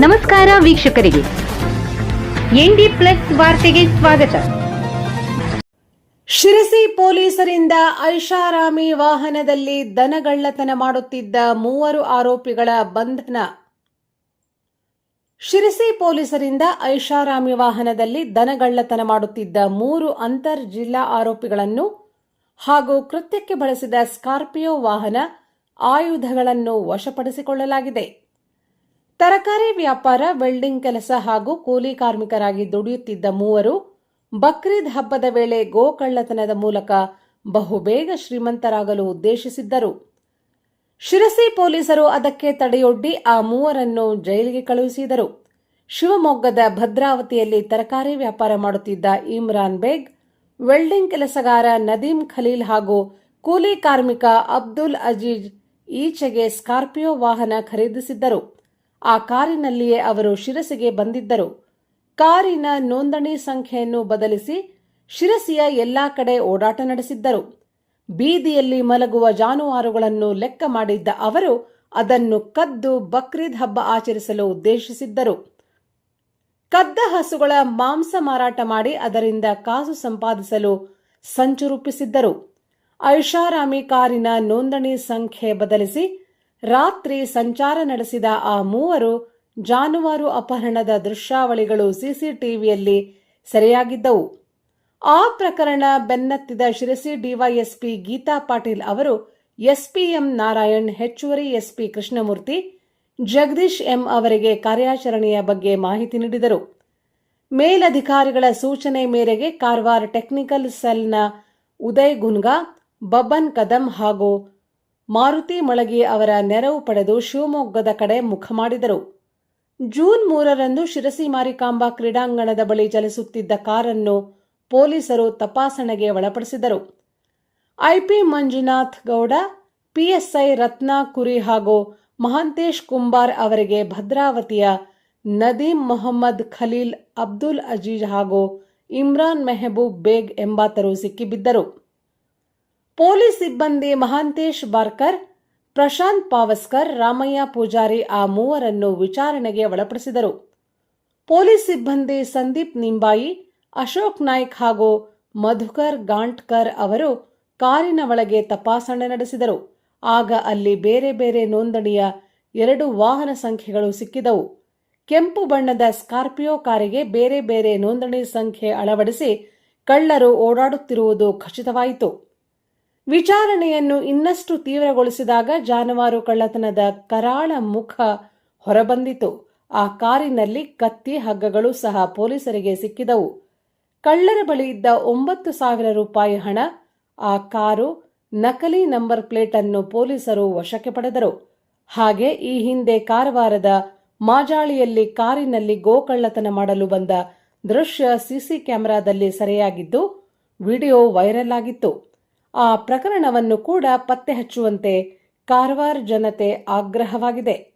ನಮಸ್ಕಾರ ವೀಕ್ಷಕರಿಗೆ. ND plus ವಾರ್ತೆಗೆ ಸ್ವಾಗತ. ಶಿರಸಿ ಪೊಲೀಸರಿಂದ ಐಷಾರಾಮಿ ವಾಹನದಲ್ಲಿ ದನಗಳ್ಳತನ ಮಾಡುತ್ತಿದ್ದ ಮೂವರು ಆರೋಪಿಗಳ ಬಂಧನ. ಶಿರಸಿ ಪೊಲೀಸರಿಂದ ಐಷಾರಾಮಿ ವಾಹನದಲ್ಲಿ ದನಗಳ್ಳತನ ಮಾಡುತ್ತಿದ್ದ ಮೂರು ಅಂತರ್ ಜಿಲ್ಲಾ ಆರೋಪಿಗಳನ್ನು ಹಾಗೂ ಕೃತ್ಯಕ್ಕೆ ಬಳಸಿದ ಸ್ಕಾರ್ಪಿಯೋ ವಾಹನ ಆಯುಧಗಳನ್ನು ವಶಪಡಿಸಿಕೊಳ್ಳಲಾಗಿದೆ. ತರಕಾರಿ ವ್ಯಾಪಾರ, ವೆಲ್ಡಿಂಗ್ ಕೆಲಸ ಹಾಗೂ ಕೂಲಿ ಕಾರ್ಮಿಕರಾಗಿ ದುಡಿಯುತ್ತಿದ್ದ ಮೂವರು ಬಕ್ರೀದ್ ಹಬ್ಬದ ವೇಳೆ ಗೋಕಳ್ಳತನದ ಮೂಲಕ ಬಹುಬೇಗ ಶ್ರೀಮಂತರಾಗಲು ಉದ್ದೇಶಿಸಿದ್ದರು. ಶಿರಸಿ ಪೊಲೀಸರು ಅದಕ್ಕೆ ತಡೆಯೊಡ್ಡಿ ಆ ಮೂವರನ್ನು ಜೈಲಿಗೆ ಕಳುಹಿಸಿದರು. ಶಿವಮೊಗ್ಗದ ಭದ್ರಾವತಿಯಲ್ಲಿ ತರಕಾರಿ ವ್ಯಾಪಾರ ಮಾಡುತ್ತಿದ್ದ ಇಮ್ರಾನ್ ಬೇಗ್, ವೆಲ್ಡಿಂಗ್ ಕೆಲಸಗಾರ ನದೀಂ ಖಲೀಲ್ ಹಾಗೂ ಕೂಲಿ ಕಾರ್ಮಿಕ ಅಬ್ದುಲ್ ಅಜೀಜ್ ಈಚೆಗೆ ಸ್ಕಾರ್ಪಿಯೋ ವಾಹನ ಖರೀದಿಸಿದ್ದರು. ಆ ಕಾರಿನಲ್ಲಿಯೇ ಅವರು ಶಿರಸಿಗೆ ಬಂದಿದ್ದರು. ಕಾರಿನ ನೋಂದಣಿ ಸಂಖ್ಯೆಯನ್ನು ಬದಲಿಸಿ ಶಿರಸಿಯ ಎಲ್ಲಾ ಕಡೆ ಓಡಾಟ ನಡೆಸಿದ್ದರು. ಬೀದಿಯಲ್ಲಿ ಮಲಗುವ ಜಾನುವಾರುಗಳನ್ನು ಲೆಕ್ಕ ಮಾಡಿದ್ದ ಅವರು ಅದನ್ನು ಕದ್ದು ಬಕ್ರೀದ್ ಹಬ್ಬ ಆಚರಿಸಲು ಉದ್ದೇಶಿಸಿದ್ದರು. ಕದ್ದ ಹಸುಗಳ ಮಾಂಸ ಮಾರಾಟ ಮಾಡಿ ಅದರಿಂದ ಕಾಸು ಸಂಪಾದಿಸಲು ಸಂಚು ರೂಪಿಸಿದ್ದರು. ಐಷಾರಾಮಿ ಕಾರಿನ ನೋಂದಣಿ ಸಂಖ್ಯೆ ಬದಲಿಸಿ ರಾತ್ರಿ ಸಂಚಾರ ನಡೆಸಿದ ಆ ಮೂವರು ಜಾನುವಾರು ಅಪಹರಣದ ದೃಶ್ಯಾವಳಿಗಳು ಸಿಸಿಟಿವಿಯಲ್ಲಿ ಸೆರೆಯಾಗಿದ್ದವು. ಆ ಪ್ರಕರಣ ಬೆನ್ನತ್ತಿದ ಶಿರಸಿ ಡಿವೈಎಸ್ಪಿ ಗೀತಾ ಪಾಟೀಲ್ ಅವರು ಎಸ್ಪಿಎಂ ನಾರಾಯಣ್, ಹೆಚ್ಚುವರಿ ಎಸ್ಪಿ ಕೃಷ್ಣಮೂರ್ತಿ, ಜಗದೀಶ್ ಎಂ ಅವರಿಗೆ ಕಾರ್ಯಾಚರಣೆಯ ಬಗ್ಗೆ ಮಾಹಿತಿ ನೀಡಿದರು. ಮೇಲಧಿಕಾರಿಗಳ ಸೂಚನೆ ಮೇರೆಗೆ ಕಾರವಾರ ಟೆಕ್ನಿಕಲ್ ಸೆಲ್ನ ಉದಯ್ ಗುನ್ಗಾ, ಬಬನ್ ಕದಂ ಹಾಗೂ ಮಾರುತಿ ಮಳಗಿ ಅವರ ನೆರವು ಪಡೆದು ಶಿವಮೊಗ್ಗದ ಕಡೆ ಮುಖ ಮಾಡಿದರು. ಜೂನ್ ಮೂರರಂದು ಶಿರಸಿ ಮಾರಿಕಾಂಬಾ ಕ್ರೀಡಾಂಗಣದ ಬಳಿ ಚಲಿಸುತ್ತಿದ್ದ ಕಾರನ್ನು ಪೊಲೀಸರು ತಪಾಸಣೆಗೆ ಒಳಪಡಿಸಿದರು. ಐಪಿ ಮಂಜುನಾಥ್ ಗೌಡ, ಪಿಎಸ್ಐ ರತ್ನಾ ಕುರಿ ಹಾಗೂ ಮಹಾಂತೇಶ್ ಕುಂಬಾರ್ ಅವರಿಗೆ ಭದ್ರಾವತಿಯ ನದೀಂ ಮೊಹಮ್ಮದ್ ಖಲೀಲ್ ಅಬ್ದುಲ್ ಅಜೀಜ್ ಹಾಗೂ ಇಮ್ರಾನ್ ಮೆಹಬೂಬ್ ಬೇಗ್ ಎಂಬಾತರು ಸಿಕ್ಕಿಬಿದ್ದರು. ಪೊಲೀಸ್ ಸಿಬ್ಬಂದಿ ಮಹಾಂತೇಶ್ ಬಾರ್ಕರ್, ಪ್ರಶಾಂತ್ ಪಾವಸ್ಕರ್, ರಾಮಯ್ಯ ಪೂಜಾರಿ ಆ ಮೂವರನ್ನು ವಿಚಾರಣೆಗೆ ಒಳಪಡಿಸಿದರು. ಪೊಲೀಸ್ ಸಿಬ್ಬಂದಿ ಸಂದೀಪ್ ನಿಂಬಾಯಿ, ಅಶೋಕ್ ನಾಯ್ಕ್ ಹಾಗೂ ಮಧುಕರ್ ಗಾಂಟ್ಕರ್ ಅವರು ಕಾರಿನ ಒಳಗೆ ತಪಾಸಣೆ ನಡೆಸಿದರು. ಆಗ ಅಲ್ಲಿ ಬೇರೆ ಬೇರೆ ನೋಂದಣಿಯ ಎರಡು ವಾಹನ ಸಂಖ್ಯೆಗಳು ಸಿಕ್ಕಿದವು. ಕೆಂಪು ಬಣ್ಣದ ಸ್ಕಾರ್ಪಿಯೋ ಕಾರಿಗೆ ಬೇರೆ ಬೇರೆ ನೋಂದಣಿ ಸಂಖ್ಯೆ ಅಳವಡಿಸಿ ಕಳ್ಳರು ಓಡಾಡುತ್ತಿರುವುದು ಖಚಿತವಾಯಿತು. ವಿಚಾರಣೆಯನ್ನು ಇನ್ನಷ್ಟು ತೀವ್ರಗೊಳಿಸಿದಾಗ ಜಾನುವಾರು ಕಳ್ಳತನದ ಕರಾಳ ಮುಖ ಹೊರಬಂದಿತು. ಆ ಕಾರಿನಲ್ಲಿ ಕತ್ತಿ ಹಗ್ಗಗಳು ಸಹ ಪೊಲೀಸರಿಗೆ ಸಿಕ್ಕಿದವು. ಕಳ್ಳರ ಬಳಿ ಇದ್ದ ಒಂಬತ್ತು ಸಾವಿರ ರೂಪಾಯಿ ಹಣ, ಆ ಕಾರು ನಕಲಿ ನಂಬರ್ ಪ್ಲೇಟ್ ಅನ್ನು ಪೊಲೀಸರು ವಶಕ್ಕೆ ಪಡೆದರು. ಹಾಗೆ ಈ ಹಿಂದೆ ಕಾರವಾರದ ಮಾಜಾಳಿಯಲ್ಲಿ ಕಾರಿನಲ್ಲಿ ಗೋಕಳ್ಳತನ ಮಾಡಲು ಬಂದ ದೃಶ್ಯ ಸಿಸಿ ಕ್ಯಾಮೆರಾದಲ್ಲಿ ಸೆರೆಯಾಗಿದ್ದು, ವಿಡಿಯೋ ವೈರಲ್ ಆಗಿತ್ತು. ಆ ಪ್ರಕರಣವನ್ನು ಕೂಡ ಪತ್ತೆ ಹಚ್ಚುವಂತೆ ಕಾರವಾರ ಜನತೆ ಆಗ್ರಹವಾಗಿದೆ.